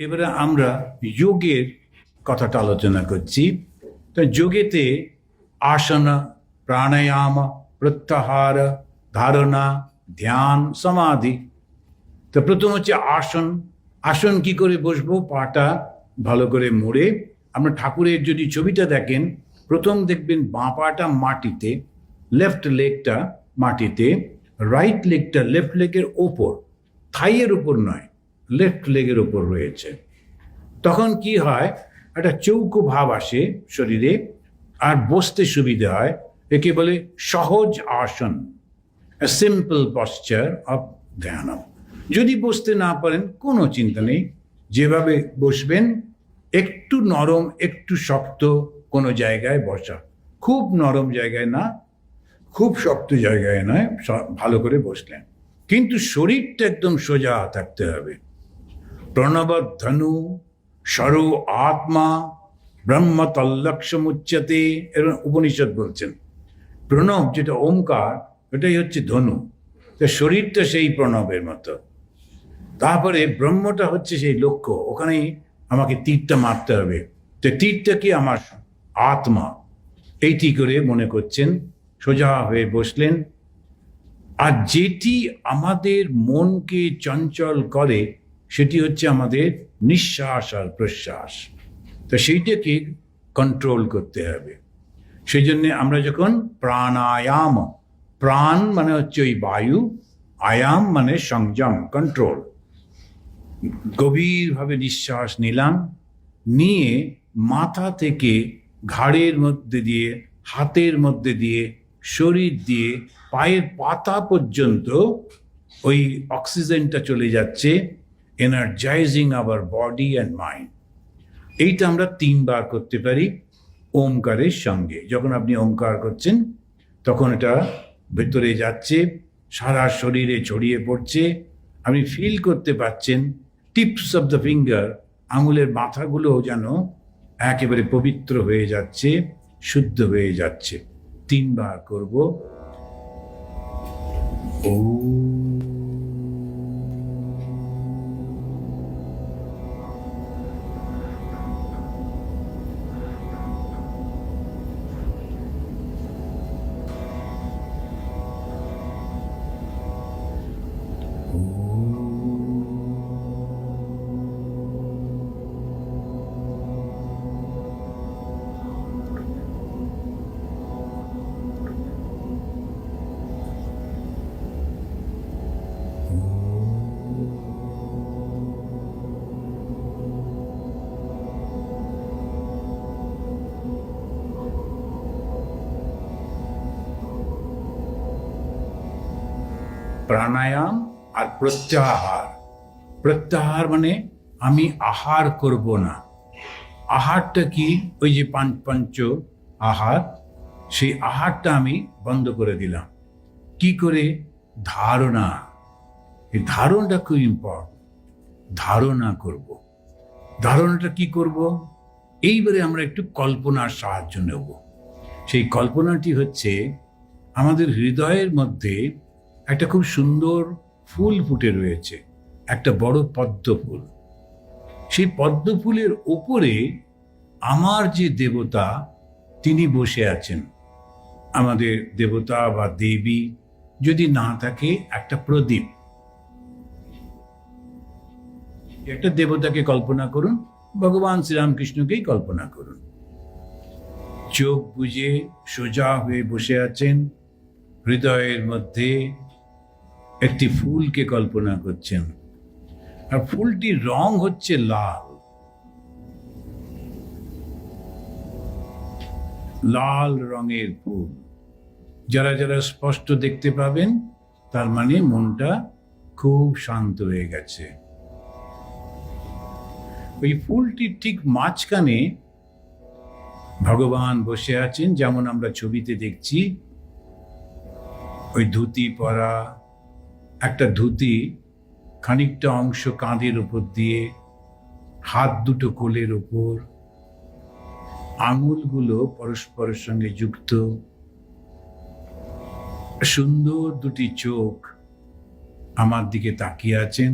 এবারে আমরা যোগের কথাটা আলোচনা করছি। তো যোগেতে আসনা, প্রাণায়াম, প্রত্যাহার, ধারণা, ধ্যান, সমাধি। তো প্রথম হচ্ছে আসন। আসন কি করে বসবো? পাটা ভালো করে মোড়ে। আমরা ঠাকুরের যদি ছবিটা দেখেন, প্রথম দেখবেন বাঁ পাটা মাটিতে লেফট লেগটা মাটিতে রাইট লেগটা লেফট লেগের ওপর থাইয়ের উপর নয়। লেফট লেগের ওপর রয়েছে। তখন কি হয়, একটা চৌকো ভাব আসে শরীরে আর বসতে সুবিধে হয়, একে বলে সহজ আসন সিম্পল পশ্চার অফ ধ্যানম যদি বসতে না পারেন, কোনো চিন্তা নেই, যেভাবে বসবেন, একটু নরম, একটু শক্ত কোনো জায়গায় বসা। খুব নরম জায়গায় না, খুব শক্ত জায়গায় নয় ভালো করে বসলেন। কিন্তু শরীরটা একদম সোজা থাকতে হবে। প্রণব ধনু সরু আত্মা ব্রহ্ম তল্লক্ষমুচ্যতে এরকম উপনিষদ বলছেন। প্রণব যেটা ওমকার, ওটাই হচ্ছে ধনু। তো শরীরটা সেই প্রণবের মতো। তারপরে ব্রহ্মটা হচ্ছে সেই লক্ষ্য। ওখানেই আমাকে তীরটা মারতে হবে। তো তীরটা কি আমার আত্মা? এইটি করে মনে করছেন, সোজা হয়ে বসলেন। আর যেটি আমাদের মনকে চঞ্চল করে সেটি হচ্ছে আমাদের নিঃশ্বাস আর প্রশ্বাস। তো সেইটাকে কন্ট্রোল করতে হবে। সেই জন্য আমরা যখন প্রাণায়াম, প্রাণ মানে হচ্ছে ওই বায়ু, আয়াম মানে সংযম কন্ট্রোল গভীরভাবে নিঃশ্বাস নিলাম, নিয়ে মাথা থেকে ঘাড়ের মধ্যে দিয়ে, হাতের মধ্যে দিয়ে, শরীর দিয়ে, পায়ের পাতা পর্যন্ত ওই অক্সিজেনটা চলে যাচ্ছে। Energising our body and mind এইটা আমরা তিনবার করতে পারি ওমকারের সঙ্গে। যখন আপনি ওমকার করছেন, তখন এটা ভেতরে যাচ্ছে, সারা শরীরে ছড়িয়ে পড়ছে। আপনি ফিল করতে পাচ্ছেন টিপস অফ দ্য ফিঙ্গার আঙুলের মাথাগুলো যেন একেবারে পবিত্র হয়ে যাচ্ছে, শুদ্ধ হয়ে যাচ্ছে। তিনবার করব। ও প্রাণায়াম আর প্রত্যাহার। প্রত্যাহার মানে আমি আহার করব না। আহারটা কি? ওই যে পাঞ্চ পঞ্চ আহার, সেই আহারটা আমি বন্ধ করে দিলাম। কি করে? ধারণা। এই ধারণাটা খুব ইম্পর্টেন্ট ধারণা করব। ধারণাটা কি করব? এইবারে আমরা একটু কল্পনার সাহায্য নেব। সেই কল্পনাটি হচ্ছে, আমাদের হৃদয়ের মধ্যে একটা খুব সুন্দর ফুল ফুটে রয়েছে, একটা বড় পদ্ম ফুল। সেই পদ্ম ফুলের ওপরে আমার যে দেবতা, তিনি বসে আছেন। আমাদের দেবতা বা দেবী যদি না থাকে, একটা প্রদীপ। একটা দেবতাকে কল্পনা করুন, ভগবান শ্রীরামকৃষ্ণকেই কল্পনা করুন। চোখ বুজে সোজা হয়ে বসে আছেন, হৃদয়ের মধ্যে একটি ফুলকে কল্পনা করছেন। আর ফুলটির রং হচ্ছে লাল। লাল রঙের ফুল। যারা যারা স্পষ্ট দেখতে পাবেন, তার মানে মনটা খুব শান্ত হয়ে গেছে। ওই ফুলটির ঠিক মাঝখানে ভগবান বসে আছেন, যেমন আমরা ছবিতে দেখছি। ওই ধুতি পরা একটা ধুতি খানিকটা অংশ কাঁধের উপর দিয়ে, হাত দুটো কোলের ওপর আঙুলগুলো পরস্পরের সঙ্গে যুক্ত, সুন্দর দুটি চোখ আমার দিকে তাকিয়ে আছেন।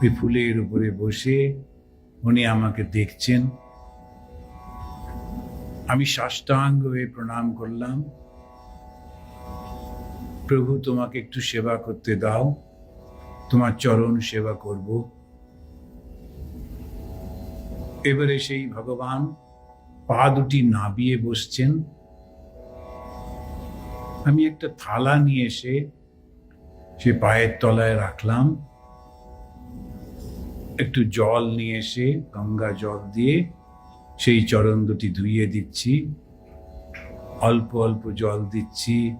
ওই ফুলের উপরে বসে উনি আমাকে দেখছেন। আমি সাষ্টাঙ্গ হয়ে প্রণাম করলাম। প্রভু, তোমাকে একটু সেবা করতে দাও। তোমার চরণ সেবা করব। এবারে সেই ভগবান পা দুটি নাবিয়ে বসছেন। আমি একটা থালা নিয়ে এসে সে পায়ের তলায় রাখলাম। একটু জল নিয়ে এসে গঙ্গা জল দিয়ে সেই চরণ দুটি ধুইয়ে দিচ্ছি। অল্প অল্প জল দিচ্ছি।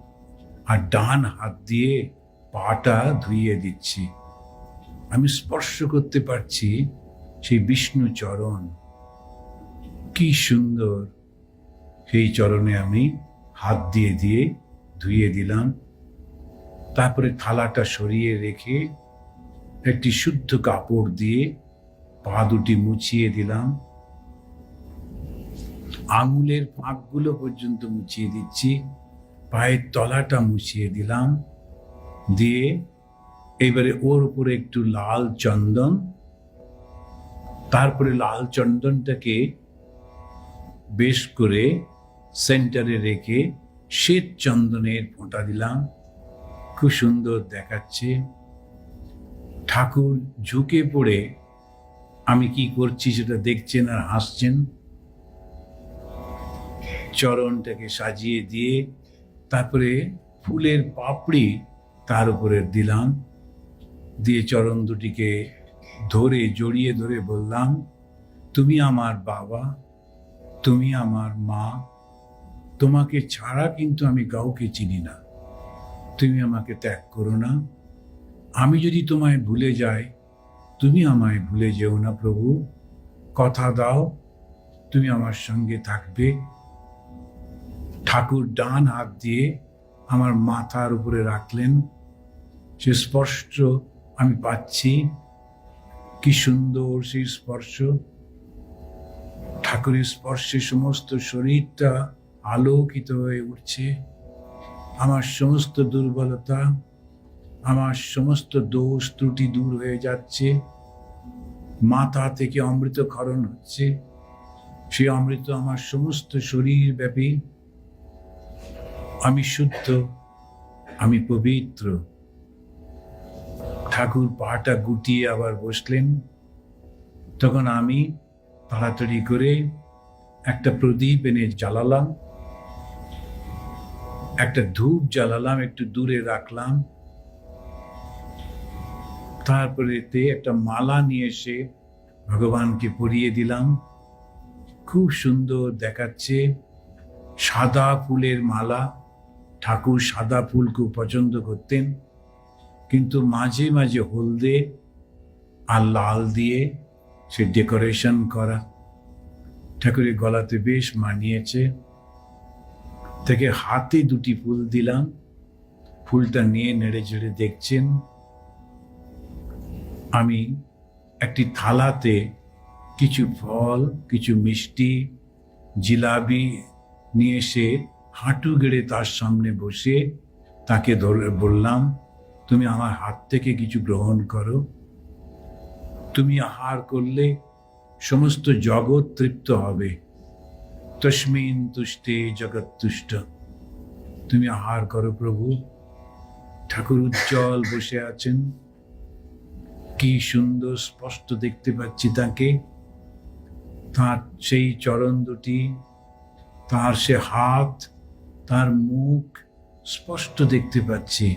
আর ডান হাত দিয়ে পাটা ধুইয়ে দিচ্ছি। আমি স্পর্শ করতে পারছি সেই বিষ্ণু চরণ। কি সুন্দর। সেই চরণে আমি হাত দিয়ে দিয়ে ধুইয়ে দিলাম। তারপরে থালাটা সরিয়ে রেখে একটি শুদ্ধ কাপড় দিয়ে পা দুটি মুছিয়ে দিলাম। আঙুলের ফাঁকগুলো পর্যন্ত মুছিয়ে দিচ্ছি। পায়ের তলাটা মুছিয়ে দিলাম। দিয়ে এবারে ওর উপরে একটু লাল চন্দন। তারপরে লাল চন্দনটাকে বেশ করে সেন্টারে রেখে শ্বেত চন্দনের ফোঁটা দিলাম। খুব সুন্দর দেখাচ্ছে। ঠাকুর ঝুঁকে পড়ে আমি কি করছি সেটা দেখছেন আর হাসছেন। চরণটাকে সাজিয়ে দিয়ে তারপরে ফুলের পাপড়ি তার উপরে দিলাম। দিয়ে চরণ দুটিকে ধরে, জড়িয়ে ধরে বললাম, তুমি আমার বাবা, তুমি আমার মা, তোমাকে ছাড়া কিন্তু আমি কাউকে চিনি না। তুমি আমাকে ত্যাগ করো না। আমি যদি তোমায় ভুলে যাই, তুমি আমায় ভুলে যেও না প্রভু। কথা দাও, তুমি আমার সঙ্গে থাকবে। ঠাকুর ডান হাত দিয়ে আমার মাথার উপরে রাখলেন। সে স্পর্শ আমি পাচ্ছি। কি সুন্দর সেই স্পর্শ। ঠাকুরের স্পর্শে সমস্ত শরীরটা আলোকিত হয়ে উঠছে। আমার সমস্ত দুর্বলতা, আমার সমস্ত দোষ ত্রুটি দূর হয়ে যাচ্ছে। মাথা থেকে অমৃত ক্ষরণ হচ্ছে। সে অমৃত আমার সমস্ত শরীর ব্যাপী আমি শুদ্ধ আমি পবিত্র। ঠাকুর পাটা গুটিয়ে আবার বসলেন। তখন আমি তাড়াতাড়ি করে একটা প্রদীপ এনে জ্বালালাম। একটা ধূপ জ্বালালাম, একটু দূরে রাখলাম। তারপরে তে একটা মালা নিয়ে এসে ভগবানকে পরিয়ে দিলাম। খুব সুন্দর দেখাচ্ছে। সাদা ফুলের মালা। ঠাকুর সাদা ফুল খুব পছন্দ করতেন, কিন্তু মাঝে মাঝে হলদে আর লাল দিয়ে সে ডেকোরেশন করা ঠাকুরের গলাতে বেশ মানিয়েছে। থেকে হাতে দুটি ফুল দিলাম, ফুলটা নিয়ে নেড়ে চেড়ে দেখছেন, আমি একটি থালাতে কিছু ফল, কিছু মিষ্টি জিলাবি নিয়ে এসে হাঁটু গেড়ে তার সামনে বসে তাকে বললাম, তুমি আমার হাত থেকে কিছু গ্রহণ করো। তুমি আহার করলে সমস্ত জগৎ তৃপ্ত হবে। তস্মিন তুষ্টে জগৎ তুষ্ট। তুমি আহার করো প্রভু। ঠাকুর উজ্জ্বল বসে আছেন। কি সুন্দর স্পষ্ট দেখতে পাচ্ছি তাকে। তার সেই চরণ দুটি, তার সে হাত তার মুখ স্পষ্ট দেখতে পাচ্ছি।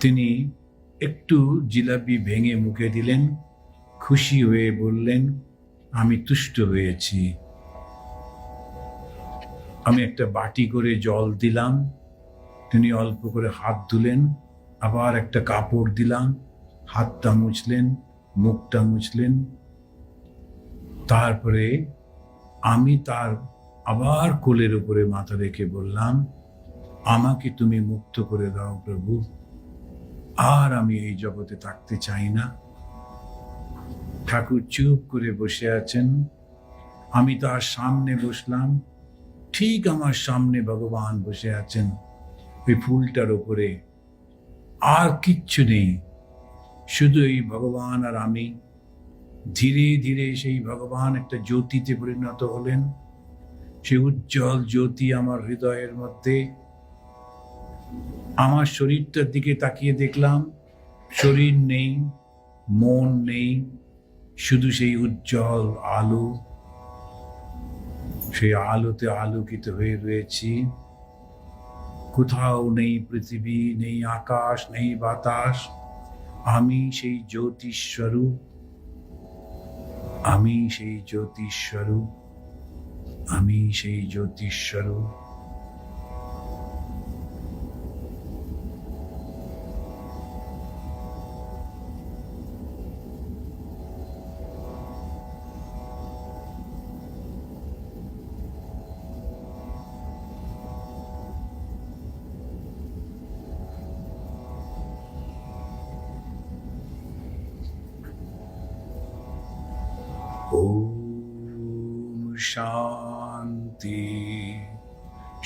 তিনি একটু জিলাপি ভেঙে মুখে দিলেন, খুশি হয়ে বললেন, আমি তুষ্ট হয়েছি। আমি একটা বাটি করে জল দিলাম। তিনি অল্প করে হাত ধুলেন, আবার একটা কাপড় দিলাম, হাতটা মুছলেন, মুখটা মুছলেন। তারপরে আমি তার আবার কোলের উপরে মাথা রেখে বললাম, আমাকে তুমি মুক্ত করে দাও প্রভু। আর আমি এই জগতে থাকতে চাই না। ঠাকুর চুপ করে বসে আছেন। আমি তার সামনে বসলাম। ঠিক আমার সামনে ভগবান বসে আছেন। ওই ফুলটার ওপরে আর কিচ্ছু নেই। শুধু এই ভগবান আর আমি। ধীরে ধীরে সেই ভগবান একটা জ্যোতিতে পরিণত হলেন। সে উজ্জ্বল জ্যোতি আমার হৃদয়ের মধ্যে, আমার শরীরটার দিকে তাকিয়ে দেখলাম, শরীর নেই, মন নেই, শুধু সেই উজ্জ্বল আলো, সেই আলোতে আলোকিত হয়ে রয়েছি। কোথাও নেই পৃথিবী, নেই আকাশ, নেই বাতাস, আমি সেই জ্যোতিষ স্বরূপ, আমি সেই জ্যোতিষ স্বরূপ। আমি সেই জ্যোতিষ্বর Oh, Shah.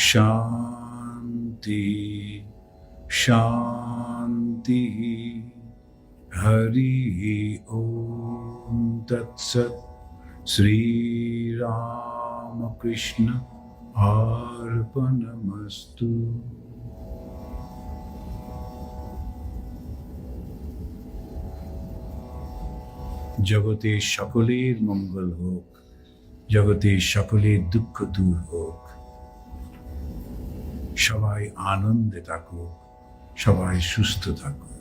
शान्ति शान्तिः हरिः ॐ तत्सत् श्रीरामकृष्ण अर्पणमस्तु জগতের সকলের মঙ্গল হোক জগতের সকলের দুঃখ দূর হোক। সবাই আনন্দে থাকুক সবাই সুস্থ থাকুক।